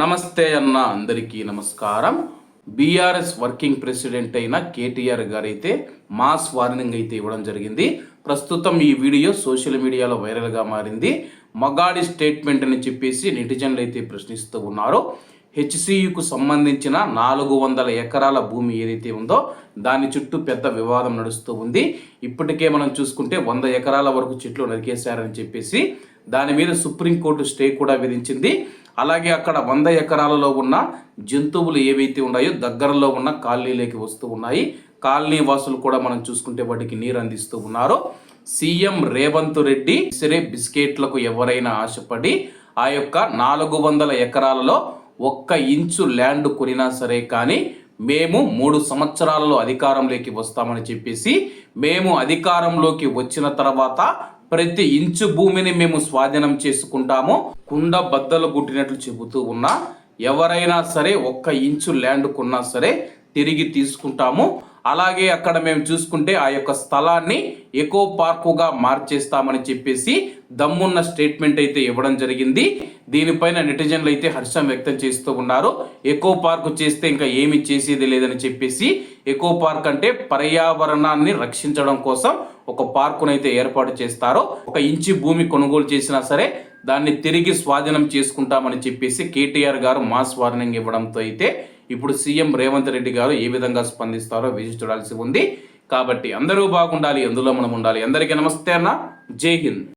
నమస్తే అన్న అందరికీ నమస్కారం. బీఆర్ఎస్ వర్కింగ్ ప్రెసిడెంట్ అయిన కేటీఆర్ గారైతే మాస్ వార్నింగ్ అయితే ఇవ్వడం జరిగింది. ప్రస్తుతం ఈ వీడియో సోషల్ మీడియాలో వైరల్గా మారింది. మగాడి స్టేట్మెంట్ అని చెప్పేసి నెటిజన్లు అయితే ప్రశ్నిస్తూ ఉన్నారు. హెచ్సియుకు సంబంధించిన నాలుగు వందల ఎకరాల భూమి ఏదైతే ఉందో దాని చుట్టూ పెద్ద వివాదం నడుస్తూ ఉంది. ఇప్పటికే మనం చూసుకుంటే వంద ఎకరాల వరకు చెట్లు నరికేశారని చెప్పేసి దాని మీద సుప్రీంకోర్టు స్టే కూడా విధించింది. అలాగే అక్కడ వంద ఎకరాలలో ఉన్న జంతువులు ఏవైతే ఉన్నాయో దగ్గరలో ఉన్న కాలనీలోకి వస్తూ ఉన్నాయి. కాలనీ వాసులు కూడా మనం చూసుకుంటే వాటికి నీరు అందిస్తూ ఉన్నారు. సీఎం రేవంత్ రెడ్డి సరే బిస్కెట్లకు ఎవరైనా ఆశపడి ఆ యొక్క నాలుగు వందల ఎకరాలలో ఒక్క ఇంచు ల్యాండ్ కొనినా సరే కానీ మేము మూడు సంవత్సరాలలో అధికారంలోకి వస్తామని చెప్పేసి మేము అధికారంలోకి వచ్చిన తర్వాత ప్రతి ఇంచు భూమిని మేము స్వాధీనం చేసుకుంటాము. కుండ బద్దలు గుట్టినట్లు చెబుతూ ఉన్నా ఎవరైనా సరే ఒక్క ఇంచు ల్యాండ్ కొన్నా సరే తిరిగి తీసుకుంటాము. అలాగే అక్కడ మేము చూసుకుంటే ఆ యొక్క స్థలాన్ని ఎకో పార్కుగా మార్చేస్తామని చెప్పేసి దమ్మున్న స్టేట్మెంట్ అయితే ఇవ్వడం జరిగింది. దీనిపైన నెటిజన్లు అయితే హర్షం వ్యక్తం చేస్తూ ఉన్నారు. ఎకో పార్క్ చేస్తే ఇంకా ఏమి చేసేది లేదని చెప్పేసి ఎకో పార్క్ అంటే పర్యావరణాన్ని రక్షించడం కోసం ఒక పార్కునైతే ఏర్పాటు చేస్తారో. ఒక ఇంచి భూమి కొనుగోలు చేసినా సరే దాన్ని తిరిగి స్వాధీనం చేసుకుంటామని చెప్పేసి కేటీఆర్ గారు మాస్ వార్నింగ్ ఇవ్వడంతో అయితే ఇప్పుడు సీఎం రేవంత్ రెడ్డి గారు ఏ విధంగా స్పందిస్తారో వేచి చూడాల్సి ఉంది. కాబట్టి అందరూ బాగుండాలి అందులో మనం ఉండాలి. అందరికీ నమస్తే అన్న. జై హింద్.